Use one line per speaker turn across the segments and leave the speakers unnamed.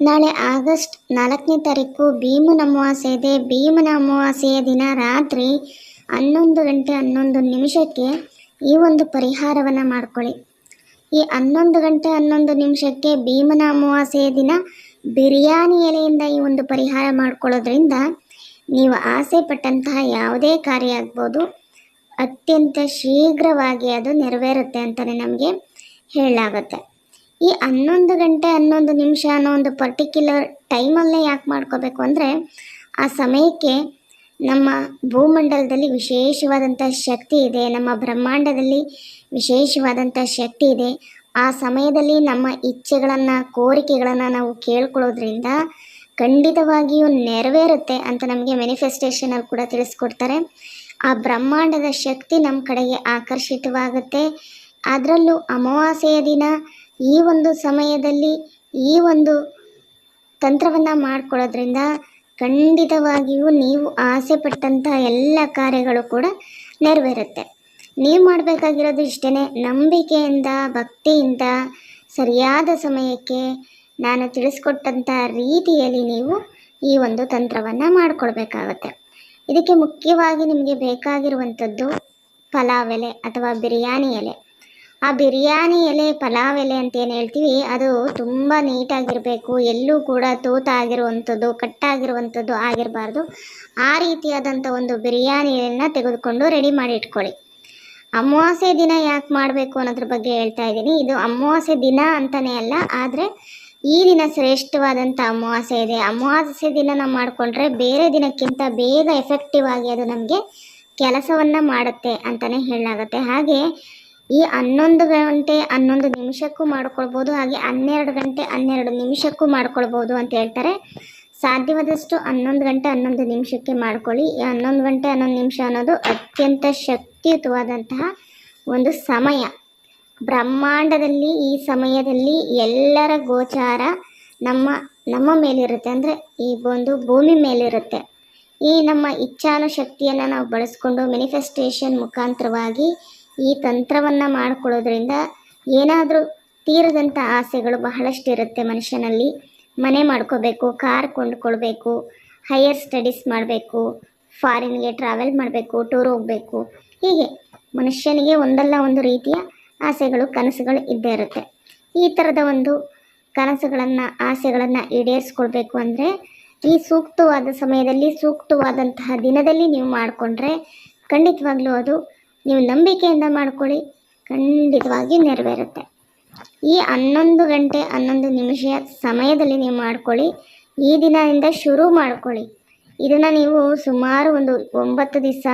ನಾಳೆ ಆಗಸ್ಟ್ ನಾಲ್ಕನೇ ತಾರೀಕು ಭೀಮನ ಅಮಾವಾಸ್ಯೆ ಇದೆ ಭೀಮನ ಅಮಾವಾಸ್ಯೆಯ ದಿನ ರಾತ್ರಿ ಹನ್ನೊಂದು ಗಂಟೆ ಹನ್ನೊಂದು ನಿಮಿಷಕ್ಕೆ ಈ ಒಂದು ಪರಿಹಾರವನ್ನು ಮಾಡ್ಕೊಳ್ಳಿ. ಈ ಹನ್ನೊಂದು ಗಂಟೆ ಹನ್ನೊಂದು ನಿಮಿಷಕ್ಕೆ ಭೀಮನ ಅಮಾವಾಸ್ಯೆಯ ದಿನ ಬಿರಿಯಾನಿ ಎಲೆಯಿಂದ ಈ ಒಂದು ಪರಿಹಾರ ಮಾಡ್ಕೊಳ್ಳೋದ್ರಿಂದ ನೀವು ಆಸೆ ಪಟ್ಟಂತಹ ಯಾವುದೇ ಕಾರ್ಯ ಆಗ್ಬೋದು. ಅತ್ಯಂತ ಶೀಘ್ರವಾಗಿ ಅದು ನೆರವೇರುತ್ತೆ ಅಂತಲೇ ನಮಗೆ ಹೇಳಲಾಗುತ್ತೆ. ಈ ಹನ್ನೊಂದು ಗಂಟೆ, ಹನ್ನೊಂದು ನಿಮಿಷ ಅನ್ನೋ ಒಂದು ಪರ್ಟಿಕ್ಯುಲರ್ ಟೈಮಲ್ಲೇ ಯಾಕೆ ಮಾಡ್ಕೋಬೇಕು ಅಂದರೆ, ಆ ಸಮಯಕ್ಕೆ ನಮ್ಮ ಭೂಮಂಡಲದಲ್ಲಿ ವಿಶೇಷವಾದಂಥ ಶಕ್ತಿ ಇದೆ, ನಮ್ಮ ಬ್ರಹ್ಮಾಂಡದಲ್ಲಿ ವಿಶೇಷವಾದಂಥ ಶಕ್ತಿ ಇದೆ. ಆ ಸಮಯದಲ್ಲಿ ನಮ್ಮ ಇಚ್ಛೆಗಳನ್ನು, ಕೋರಿಕೆಗಳನ್ನು ನಾವು ಕೇಳ್ಕೊಳ್ಳೋದ್ರಿಂದ ಖಂಡಿತವಾಗಿಯೂ ನೆರವೇರುತ್ತೆ ಅಂತ ನಮಗೆ ಮ್ಯಾನಿಫೆಸ್ಟೇಷನಲ್ಲಿ ಕೂಡ ತಿಳಿಸ್ಕೊಡ್ತಾರೆ. ಆ ಬ್ರಹ್ಮಾಂಡದ ಶಕ್ತಿ ನಮ್ಮ ಕಡೆಗೆ ಆಕರ್ಷಿತವಾಗುತ್ತೆ. ಅದರಲ್ಲೂ ಅಮಾವಾಸ್ಯೆಯ ದಿನ ಈ ಒಂದು ಸಮಯದಲ್ಲಿ ಈ ಒಂದು ತಂತ್ರವನ್ನು ಮಾಡಿಕೊಳ್ಳೋದ್ರಿಂದ ಖಂಡಿತವಾಗಿಯೂ ನೀವು ಆಸೆ ಪಟ್ಟಂತಹ ಎಲ್ಲ ಕಾರ್ಯಗಳು ಕೂಡ ನೆರವೇರುತ್ತೆ. ನೀವು ಮಾಡಬೇಕಾಗಿರೋದು ಇಷ್ಟೇ ನಂಬಿಕೆಯಿಂದ, ಭಕ್ತಿಯಿಂದ, ಸರಿಯಾದ ಸಮಯಕ್ಕೆ ನಾನು ತಿಳಿಸ್ಕೊಟ್ಟಂಥ ರೀತಿಯಲ್ಲಿ ನೀವು ಈ ಒಂದು ತಂತ್ರವನ್ನು ಮಾಡ್ಕೊಳ್ಬೇಕಾಗತ್ತೆ. ಇದಕ್ಕೆ ಮುಖ್ಯವಾಗಿ ನಿಮಗೆ ಬೇಕಾಗಿರುವಂಥದ್ದು ಪಲಾವ್ ಎಲೆ ಅಥವಾ ಬಿರಿಯಾನಿ ಎಲೆ. ಆ ಬಿರಿಯಾನಿ ಎಲೆ, ಪಲಾವ್ ಎಲೆ ಅಂತ ಏನು ಹೇಳ್ತೀವಿ, ಅದು ತುಂಬ ನೀಟಾಗಿರಬೇಕು, ಎಲ್ಲೂ ಕೂಡ ತೂತ ಆಗಿರುವಂಥದ್ದು ಕಟ್ಟಾಗಿರುವಂಥದ್ದು ಆಗಿರಬಾರ್ದು. ಆ ರೀತಿಯಾದಂಥ ಒಂದು ಬಿರಿಯಾನಿ ಎಲೆನ ತೆಗೆದುಕೊಂಡು ರೆಡಿ ಮಾಡಿ ಇಟ್ಕೊಳ್ಳಿ. ಅಮಾವಾಸ್ಯೆ ದಿನ ಯಾಕೆ ಮಾಡಬೇಕು ಅನ್ನೋದ್ರ ಬಗ್ಗೆ ಹೇಳ್ತಾ ಇದ್ದೀನಿ. ಇದು ಅಮಾವಾಸ್ಯೆ ದಿನ ಅಂತಲೇ ಅಲ್ಲ, ಆದರೆ ಈ ದಿನ ಶ್ರೇಷ್ಠವಾದಂಥ ಅಮಾವಾಸ್ಯೆ ಇದೆ. ಅಮಾವಾಸ್ಯೆ ದಿನ ನಾವು ಮಾಡಿಕೊಂಡ್ರೆ ಬೇರೆ ದಿನಕ್ಕಿಂತ ಬೇಗ ಎಫೆಕ್ಟಿವ್ ಆಗಿ ಅದು ನಮಗೆ ಕೆಲಸವನ್ನು ಮಾಡುತ್ತೆ ಅಂತಲೇ ಹೇಳಲಾಗುತ್ತೆ. ಹಾಗೆ ಈ ಹನ್ನೊಂದು ಗಂಟೆ ಹನ್ನೊಂದು ನಿಮಿಷಕ್ಕೂ ಮಾಡ್ಕೊಳ್ಬೋದು, ಹಾಗೆ ಹನ್ನೆರಡು ಗಂಟೆ ಹನ್ನೆರಡು ನಿಮಿಷಕ್ಕೂ ಮಾಡ್ಕೊಳ್ಬೋದು ಅಂತ ಹೇಳ್ತಾರೆ. ಸಾಧ್ಯವಾದಷ್ಟು ಹನ್ನೊಂದು ಗಂಟೆ ಹನ್ನೊಂದು ನಿಮಿಷಕ್ಕೆ ಮಾಡ್ಕೊಳ್ಳಿ. ಈ ಹನ್ನೊಂದು ಗಂಟೆ ಹನ್ನೊಂದು ನಿಮಿಷ ಅನ್ನೋದು ಅತ್ಯಂತ ಶಕ್ತಿಯುತವಾದಂತಹ ಒಂದು ಸಮಯ. ಬ್ರಹ್ಮಾಂಡದಲ್ಲಿ ಈ ಸಮಯದಲ್ಲಿ ಎಲ್ಲರ ಗೋಚಾರ ನಮ್ಮ ನಮ್ಮ ಮೇಲಿರುತ್ತೆ. ಅಂದರೆ ಈ ಒಂದು ಭೂಮಿ ಮೇಲಿರುತ್ತೆ. ಈ ನಮ್ಮ ಇಚ್ಛಾನುಶಕ್ತಿಯನ್ನು ನಾವು ಬಳಸ್ಕೊಂಡು ಮ್ಯಾನಿಫೆಸ್ಟೇಷನ್ ಮುಖಾಂತರವಾಗಿ ಈ ತಂತ್ರವನ್ನು ಮಾಡಿಕೊಳ್ಳೋದ್ರಿಂದ ಏನಾದರೂ ತೀರದಂಥ ಆಸೆಗಳು ಬಹಳಷ್ಟು ಇರುತ್ತೆ ಮನುಷ್ಯನಲ್ಲಿ. ಮನೆ ಮಾಡ್ಕೋಬೇಕು, ಕಾರ್ ಕೊಂಡ್ಕೊಳ್ಬೇಕು ಹೈಯರ್ ಸ್ಟಡೀಸ್ ಮಾಡಬೇಕು ಫಾರಿನ್ಗೆ ಟ್ರಾವೆಲ್ ಮಾಡಬೇಕು ಟೂರ್ ಹೋಗಬೇಕು. ಹೀಗೆ ಮನುಷ್ಯನಿಗೆ ಒಂದಲ್ಲ ಒಂದು ರೀತಿಯ ಆಸೆಗಳು, ಕನಸುಗಳು ಇದ್ದೇ ಇರುತ್ತೆ. ಈ ಥರದ ಒಂದು ಕನಸುಗಳನ್ನು, ಆಸೆಗಳನ್ನು ಈಡೇರಿಸ್ಕೊಳ್ಬೇಕು ಅಂದರೆ ಈ ಸೂಕ್ತವಾದ ಸಮಯದಲ್ಲಿ, ಸೂಕ್ತವಾದಂತಹ ದಿನದಲ್ಲಿ ನೀವು ಮಾಡಿಕೊಂಡ್ರೆ ಖಂಡಿತವಾಗ್ಲೂ ಅದು ನೀವು ನಂಬಿಕೆಯಿಂದ ಮಾಡ್ಕೊಳ್ಳಿ. ಖಂಡಿತವಾಗಿ ನೆರವೇರುತ್ತೆ. ಈ ಹನ್ನೊಂದು ಗಂಟೆ, ಹನ್ನೊಂದು ನಿಮಿಷ ಸಮಯದಲ್ಲಿ ನೀವು ಮಾಡ್ಕೊಳ್ಳಿ. ಈ ದಿನದಿಂದ ಶುರು ಮಾಡ್ಕೊಳ್ಳಿ. ಇದನ್ನು ನೀವು ಸುಮಾರು ಒಂದು ಒಂಬತ್ತು ದಿವಸ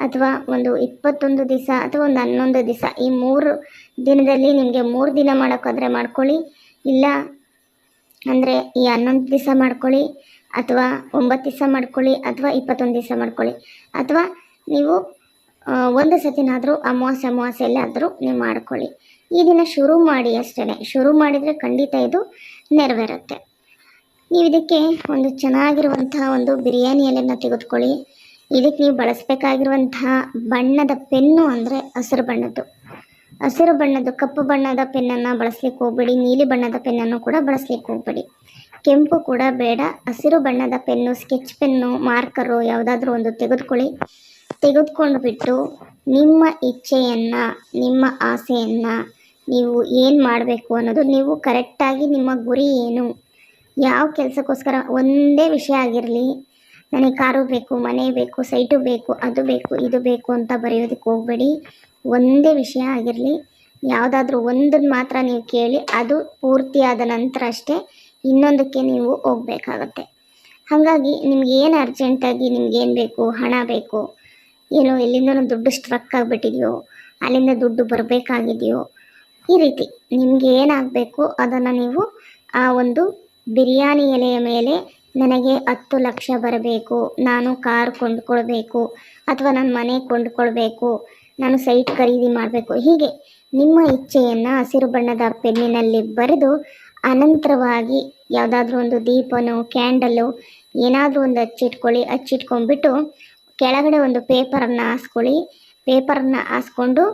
ಅಥವಾ ಒಂದು ಇಪ್ಪತ್ತೊಂದು ದಿವಸ ಅಥವಾ ಒಂದು ಹನ್ನೊಂದು ದಿವಸ ಈ ಮೂರು ದಿನದಲ್ಲಿ ನಿಮಗೆ ಮೂರು ದಿನ ಮಾಡೋಕ್ಕಾದರೆ ಮಾಡ್ಕೊಳ್ಳಿ. ಇಲ್ಲ ಅಂದರೆ ಈ ಹನ್ನೊಂದು ದಿವಸ ಮಾಡ್ಕೊಳ್ಳಿ ಅಥವಾ ಒಂಬತ್ತು ದಿವಸ ಮಾಡ್ಕೊಳ್ಳಿ ಅಥವಾ ಇಪ್ಪತ್ತೊಂದು ದಿವಸ ಮಾಡ್ಕೊಳ್ಳಿ. ಅಥವಾ ನೀವು ಒಂದು ಸತಿನಾದರೂ ಅಮಾವಾಸ್ಯೆ ಅಮಾವಾಸ್ಯೆಯಲ್ಲಿ ಆದರೂ ನೀವು ಮಾಡ್ಕೊಳ್ಳಿ. ಈ ದಿನ ಶುರು ಮಾಡಿ ಅಷ್ಟೇ ಶುರು ಮಾಡಿದರೆ ಖಂಡಿತ ಇದು ನೆರವೇರುತ್ತೆ. ನೀವು ಇದಕ್ಕೆ ಒಂದು ಚೆನ್ನಾಗಿರುವಂತಹ ಒಂದು ಬಿರಿಯಾನಿ ಎಲೆನ ತೆಗೆದುಕೊಳ್ಳಿ. ಇದಕ್ಕೆ ನೀವು ಬಳಸಬೇಕಾಗಿರುವಂತಹ ಬಣ್ಣದ ಪೆನ್ನು ಅಂದರೆ ಹಸಿರು ಬಣ್ಣದ್ದು. ಹಸಿರು ಬಣ್ಣದ್ದು, ಕಪ್ಪು ಬಣ್ಣದ ಪೆನ್ನನ್ನು ಬಳಸ್ಲಿಕ್ಕೆ ಹೋಗಬೇಡಿ. ನೀಲಿ ಬಣ್ಣದ ಪೆನ್ನನ್ನು ಕೂಡ ಬಳಸ್ಲಿಕ್ಕೆ ಹೋಗಬೇಡಿ. ಕೆಂಪು ಕೂಡ ಬೇಡ. ಹಸಿರು ಬಣ್ಣದ ಪೆನ್ನು, ಸ್ಕೆಚ್ ಪೆನ್ನು, ಮಾರ್ಕರು ಯಾವುದಾದ್ರೂ ಒಂದು ತೆಗೆದುಕೊಳ್ಳಿ. ತೆಗೆದುಕೊಂಡು ಬಿಟ್ಟು ನಿಮ್ಮ ಇಚ್ಛೆಯನ್ನು, ನಿಮ್ಮ ಆಸೆಯನ್ನು ನೀವು ಏನು ಮಾಡಬೇಕು ಅನ್ನೋದು ನೀವು ಕರೆಕ್ಟಾಗಿ ನಿಮ್ಮ ಗುರಿ ಏನು? ಯಾವ ಕೆಲಸಕ್ಕೋಸ್ಕರ ಒಂದೇ ವಿಷಯ ಆಗಿರಲಿ, ನನಗೆ ಕಾರು ಬೇಕು, ಮನೆ ಬೇಕು, ಸೈಟು ಬೇಕು, ಅದು ಬೇಕು, ಇದು ಬೇಕು ಅಂತ ಬರೆಯೋದಕ್ಕೆ ಹೋಗಬೇಡಿ. ಒಂದೇ ವಿಷಯ ಆಗಿರಲಿ, ಯಾವುದಾದ್ರೂ ಒಂದನ್ನು ಮಾತ್ರ ನೀವು ಕೇಳಿ, ಅದು ಪೂರ್ತಿಯಾದ ನಂತರ ಅಷ್ಟೇ ಇನ್ನೊಂದಕ್ಕೆ ನೀವು ಹೋಗಬೇಕಾಗತ್ತೆ. ಹಾಗಾಗಿ ನಿಮ್ಗೆ ಏನು ಅರ್ಜೆಂಟಾಗಿ ನಿಮ್ಗೇನು ಬೇಕು, ಹಣ ಬೇಕು ಏನೋ ಎಲ್ಲಿಂದನೋ ದುಡ್ಡು ಸ್ಟ್ರಕ್ ಆಗಿಬಿಟ್ಟಿದೆಯೋ, ಅಲ್ಲಿಂದ ದುಡ್ಡು ಬರಬೇಕಾಗಿದೆಯೋ, ಈ ರೀತಿ ನಿಮಗೆ ಏನಾಗಬೇಕು ಅದನ್ನು ನೀವು ಆ ಒಂದು ಬಿರಿಯಾನಿ ಎಲೆಯ ಮೇಲೆ ನನಗೆ ಹತ್ತು ಲಕ್ಷ ಬರಬೇಕು, ನಾನು ಕಾರ್ ಕೊಂಡ್ಕೊಳ್ಬೇಕು ಅಥವಾ ನಾನು ಮನೆ ಕೊಂಡ್ಕೊಳ್ಬೇಕು, ನಾನು ಸೈಟ್ ಖರೀದಿ ಮಾಡಬೇಕು. ಹೀಗೆ ನಿಮ್ಮ ಇಚ್ಛೆಯನ್ನು ಹಸಿರು ಬಣ್ಣದ ಪೆನ್ನಿನಲ್ಲಿ ಬರೆದು ಅನಂತರವಾಗಿ ಯಾವುದಾದ್ರೂ ಒಂದು ದೀಪನೋ ಕ್ಯಾಂಡಲ್ಲು ಏನಾದರೂ ಒಂದು ಹಚ್ಚಿಟ್ಕೊಳ್ಳಿ, ಹಚ್ಚಿಟ್ಕೊಂಡ್ಬಿಟ್ಟು ಕೆಳಗಡೆ ಒಂದು ಪೇಪರನ್ನು ಹಾಸ್ಕೊಳ್ಳಿ. ಪೇಪರನ್ನು ಹಾಸ್ಕೊಂಡು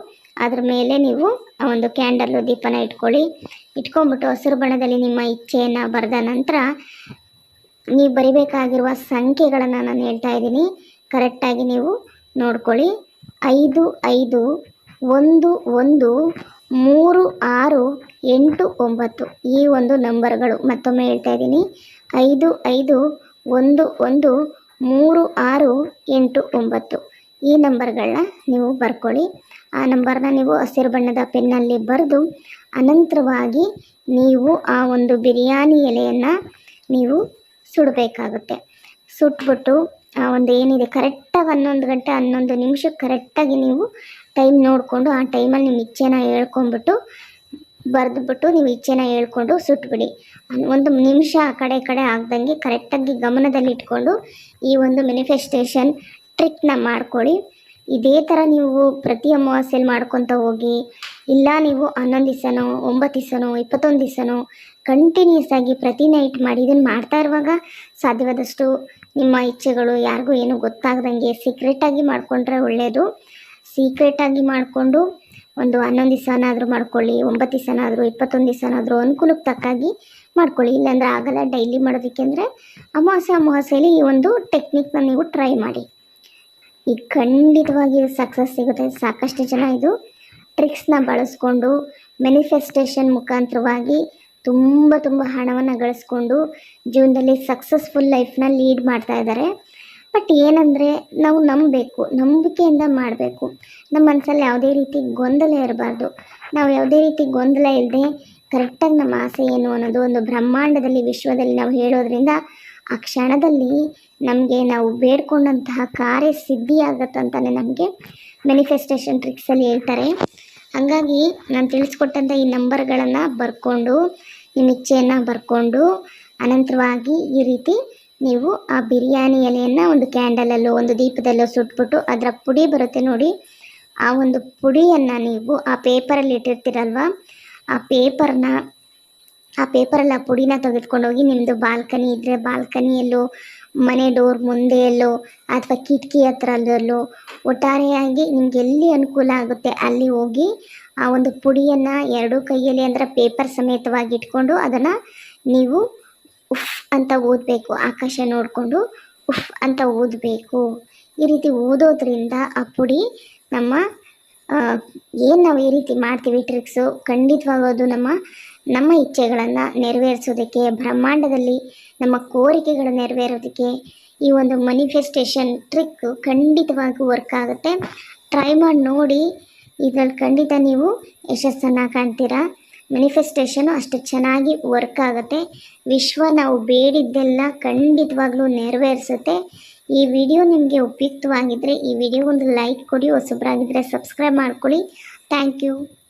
ಅದ್ರ ಮೇಲೆ ನೀವು ಆ ಒಂದು ಕ್ಯಾಂಡಲ್ಲು ದೀಪನ ಇಟ್ಕೊಳ್ಳಿ. ಇಟ್ಕೊಂಡ್ಬಿಟ್ಟು ಹಸಿರು ಬಣ್ಣದಲ್ಲಿ ನಿಮ್ಮ ಇಚ್ಛೆಯನ್ನು ಬರೆದ ನಂತರ ನೀವು ಬರಿಬೇಕಾಗಿರುವ ಸಂಖ್ಯೆಗಳನ್ನು ನಾನು ಹೇಳ್ತಾ ಇದ್ದೀನಿ. ಕರೆಕ್ಟಾಗಿ ನೀವು ನೋಡ್ಕೊಳ್ಳಿ. ಐದು ಐದು, ಒಂದು ಒಂದು, ಮೂರು, ಆರು, ಎಂಟು, ಒಂಬತ್ತು ಈ ಒಂದು ನಂಬರ್ಗಳು ಮತ್ತೊಮ್ಮೆ ಹೇಳ್ತಾ ಇದ್ದೀನಿ. ಐದು ಐದು, ಒಂದು ಒಂದು ಮೂರು ಆರು ಎಂಟು ಒಂಬತ್ತು. ಈ ನಂಬರ್ಗಳನ್ನ ನೀವು ಬರ್ಕೊಳ್ಳಿ. ಆ ನಂಬರ್ನ ನೀವು ಹಸಿರು ಬಣ್ಣದ ಪೆನ್ನಲ್ಲಿ ಬರೆದು ಅನಂತರವಾಗಿ ನೀವು ಆ ಒಂದು ಬಿರಿಯಾನಿ ಎಲೆಯನ್ನು ನೀವು ಸುಡಬೇಕಾಗುತ್ತೆ. ಸುಟ್ಬಿಟ್ಟು ಆ ಒಂದು ಏನಿದೆ, ಕರೆಕ್ಟಾಗಿ ಹನ್ನೊಂದು ಗಂಟೆ ಹನ್ನೊಂದು ನಿಮಿಷಕ್ಕೆ ಕರೆಕ್ಟಾಗಿ ನೀವು ಟೈಮ್ ನೋಡಿಕೊಂಡು ಆ ಟೈಮಲ್ಲಿ ನಿಮ್ಮ ಇಚ್ಛೆನ ಹೇಳ್ಕೊಂಬಿಟ್ಟು ಬರೆದ್ಬಿಟ್ಟು ನೀವು ಇಚ್ಛೆನ ಹೇಳ್ಕೊಂಡು ಸುಟ್ಬಿಡಿ. ಒಂದು ನಿಮಿಷ ಆ ಕಡೆ ಕಡೆ ಆಗ್ದಂಗೆ ಕರೆಕ್ಟಾಗಿ ಗಮನದಲ್ಲಿ ಇಟ್ಕೊಂಡು ಈ ಒಂದು ಮ್ಯಾನಿಫೆಸ್ಟೇಷನ್ ಟ್ರಿಕ್ನ ಮಾಡ್ಕೊಳ್ಳಿ. ಇದೇ ಥರ ನೀವು ಪ್ರತಿ ಅಮಾವಾಸ್ಯೆಲಿ ಮಾಡ್ಕೊತ ಹೋಗಿ, ಇಲ್ಲ ನೀವು ಹನ್ನೊಂದು ದಿವಸನೋ, ಒಂಬತ್ತು ದಿವಸನೋ, ಇಪ್ಪತ್ತೊಂದು ದಿವಸನೋ ಕಂಟಿನ್ಯೂಸ್ ಆಗಿ ಪ್ರತಿ ನೈಟ್ ಮಾಡಿ ಇದನ್ನು ಮಾಡ್ತಾ ಇರುವಾಗ ಸಾಧ್ಯವಾದಷ್ಟು ನಿಮ್ಮ ಇಚ್ಛೆಗಳು ಯಾರಿಗೂ ಏನು ಗೊತ್ತಾಗ್ದಂಗೆ ಸೀಕ್ರೆಟಾಗಿ ಮಾಡಿಕೊಂಡ್ರೆ ಒಳ್ಳೆಯದು ಸೀಕ್ರೆಟಾಗಿ ಮಾಡಿಕೊಂಡು ಒಂದು ಹನ್ನೊಂದು ದಿವಸನಾದರೂ ಮಾಡ್ಕೊಳ್ಳಿ, ಒಂಬತ್ತು ದಿವಸನಾದರೂ, ಇಪ್ಪತ್ತೊಂದು ದಿವಸನಾದರೂ ಅನುಕೂಲಕ್ಕೆ ತಕ್ಕಾಗಿ ಮಾಡ್ಕೊಳ್ಳಿ. ಇಲ್ಲಾಂದ್ರೆ ಆಗಲ್ಲ ಡೈಲಿ ಮಾಡೋದಕ್ಕೆ ಅಂದರೆ ಅಮಾವಾಸ್ಯ ಅಮಾವಾಸ್ಯೆಯಲ್ಲಿ ಈ ಒಂದು ಟೆಕ್ನಿಕ್ನ ನೀವು ಟ್ರೈ ಮಾಡಿ. ಈಗ ಖಂಡಿತವಾಗಿ ಸಕ್ಸಸ್ ಸಿಗುತ್ತೆ. ಸಾಕಷ್ಟು ಜನ ಇದು ಟ್ರಿಕ್ಸ್ನ ಬಳಸ್ಕೊಂಡು ಮ್ಯಾನಿಫೆಸ್ಟೇಷನ್ ಮುಖಾಂತರವಾಗಿ ತುಂಬ ತುಂಬ ಹಣವನ್ನು ಗಳಿಸ್ಕೊಂಡು ಜೀವನದಲ್ಲಿ ಸಕ್ಸಸ್ಫುಲ್ ಲೈಫ್ನ ಲೀಡ್ ಮಾಡ್ತಾ ಇದ್ದಾರೆ. ಬಟ್ ಏನಂದರೆ ನಾವು ನಂಬಬೇಕು, ನಂಬಿಕೆಯಿಂದ ಮಾಡಬೇಕು. ನಮ್ಮ ಮನಸ್ಸಲ್ಲಿ ಯಾವುದೇ ರೀತಿ ಗೊಂದಲ ಇರಬಾರ್ದು. ನಾವು ಯಾವುದೇ ರೀತಿ ಗೊಂದಲ ಇಲ್ಲದೆ ಕರೆಕ್ಟಾಗಿ ನಮ್ಮ ಆಸೆ ಏನು ಅನ್ನೋದು ಒಂದು ಬ್ರಹ್ಮಾಂಡದಲ್ಲಿ, ವಿಶ್ವದಲ್ಲಿ ನಾವು ಹೇಳೋದ್ರಿಂದ ಆ ಕ್ಷಣದಲ್ಲಿ ನಮಗೆ ನಾವು ಬೇಡ್ಕೊಂಡಂತಹ ಕಾರ್ಯ ಸಿದ್ಧಿ ಆಗತ್ತಂತಾನೆ ನಮಗೆ ಮ್ಯಾನಿಫೆಸ್ಟೇಷನ್ ಟ್ರಿಕ್ಸಲ್ಲಿ ಹೇಳ್ತಾರೆ. ಹಾಗಾಗಿ ನಾನು ತಿಳಿಸ್ಕೊಟ್ಟಂಥ ಈ ನಂಬರ್ಗಳನ್ನು ಬರ್ಕೊಂಡು ನಿಮ್ಮ ಇಚ್ಛೆಯನ್ನು ಬರ್ಕೊಂಡು ಅನಂತರವಾಗಿ ಈ ರೀತಿ ನೀವು ಆ ಬಿರಿಯಾನಿ ಎಲೆಯನ್ನು ಒಂದು ಕ್ಯಾಂಡಲಲ್ಲೋ, ಒಂದು ದೀಪದಲ್ಲೋ ಸುಟ್ಬಿಟ್ಟು ಅದರ ಪುಡಿ ಬರುತ್ತೆ ನೋಡಿ. ಆ ಒಂದು ಪುಡಿಯನ್ನು ನೀವು ಆ ಪೇಪರಲ್ಲಿ ಇಟ್ಟಿರ್ತೀರಲ್ವ, ಆ ಪೇಪರ್ನ, ಆ ಪೇಪರಲ್ಲಿ ಆ ಪುಡಿನ ತೆಗೆದುಕೊಂಡೋಗಿ ನಿಮ್ಮದು ಬಾಲ್ಕನಿ ಇದ್ದರೆ ಬಾಲ್ಕನಿಯಲ್ಲೋ, ಮನೆ ಡೋರ್ ಮುಂದೆಯಲ್ಲೋ, ಅಥವಾ ಕಿಟಕಿ ಹತ್ರದಲ್ಲೋ, ಒಟ್ಟಾರೆಯಾಗಿ ನಿಮ್ಗೆ ಎಲ್ಲಿ ಅನುಕೂಲ ಆಗುತ್ತೆ ಅಲ್ಲಿ ಹೋಗಿ ಆ ಒಂದು ಪುಡಿಯನ್ನು ಎರಡೂ ಕೈಯಲ್ಲಿ ಅಂದರೆ ಪೇಪರ್ ಸಮೇತವಾಗಿ ಇಟ್ಕೊಂಡು ಅದನ್ನು ನೀವು ಉಫ್ ಅಂತ ಓದಬೇಕು, ಆಕಾಶ ನೋಡಿಕೊಂಡು ಉಫ್ ಅಂತ ಓದಬೇಕು. ಈ ರೀತಿ ಓದೋದ್ರಿಂದ ಆ ಪುಡಿ ನಮ್ಮ ಏನು ನಾವು ಈ ರೀತಿ ಮಾಡ್ತೀವಿ ಟ್ರಿಕ್ಸು ಖಂಡಿತವಾಗೂ ಅದು ನಮ್ಮ ನಮ್ಮ ಇಚ್ಛೆಗಳನ್ನು ನೆರವೇರಿಸೋದಕ್ಕೆ, ಬ್ರಹ್ಮಾಂಡದಲ್ಲಿ ನಮ್ಮ ಕೋರಿಕೆಗಳು ನೆರವೇರೋದಕ್ಕೆ ಈ ಒಂದು ಮನಿಫೆಸ್ಟೇಷನ್ ಟ್ರಿಕ್ ಖಂಡಿತವಾಗೂ ವರ್ಕ್ ಆಗುತ್ತೆ. ಟ್ರೈ ಮಾಡಿ ನೋಡಿ, ಇದರಲ್ಲಿ ಖಂಡಿತ ನೀವು ಯಶಸ್ಸನ್ನು ಕಾಣ್ತೀರಾ? ಮ್ಯಾನಿಫೆಸ್ಟೇಷನು ಅಷ್ಟು ಚೆನ್ನಾಗಿ ವರ್ಕ್ ಆಗುತ್ತೆ. ವಿಶ್ವ ನಾವು ಬೇಡಿದ್ದೆಲ್ಲ ಖಂಡಿತವಾಗ್ಲೂ ನೆರವೇರಿಸುತ್ತೆ. ಈ ವಿಡಿಯೋ ನಿಮಗೆ ಉಪಯುಕ್ತವಾಗಿದ್ದರೆ ಈ ವಿಡಿಯೋಗೊಂದು ಲೈಕ್ ಕೊಡಿ ಹೊಸಬ್ರಾಗಿದ್ದರೆ ಸಬ್ಸ್ಕ್ರೈಬ್ ಮಾಡ್ಕೊಳ್ಳಿ. Thank you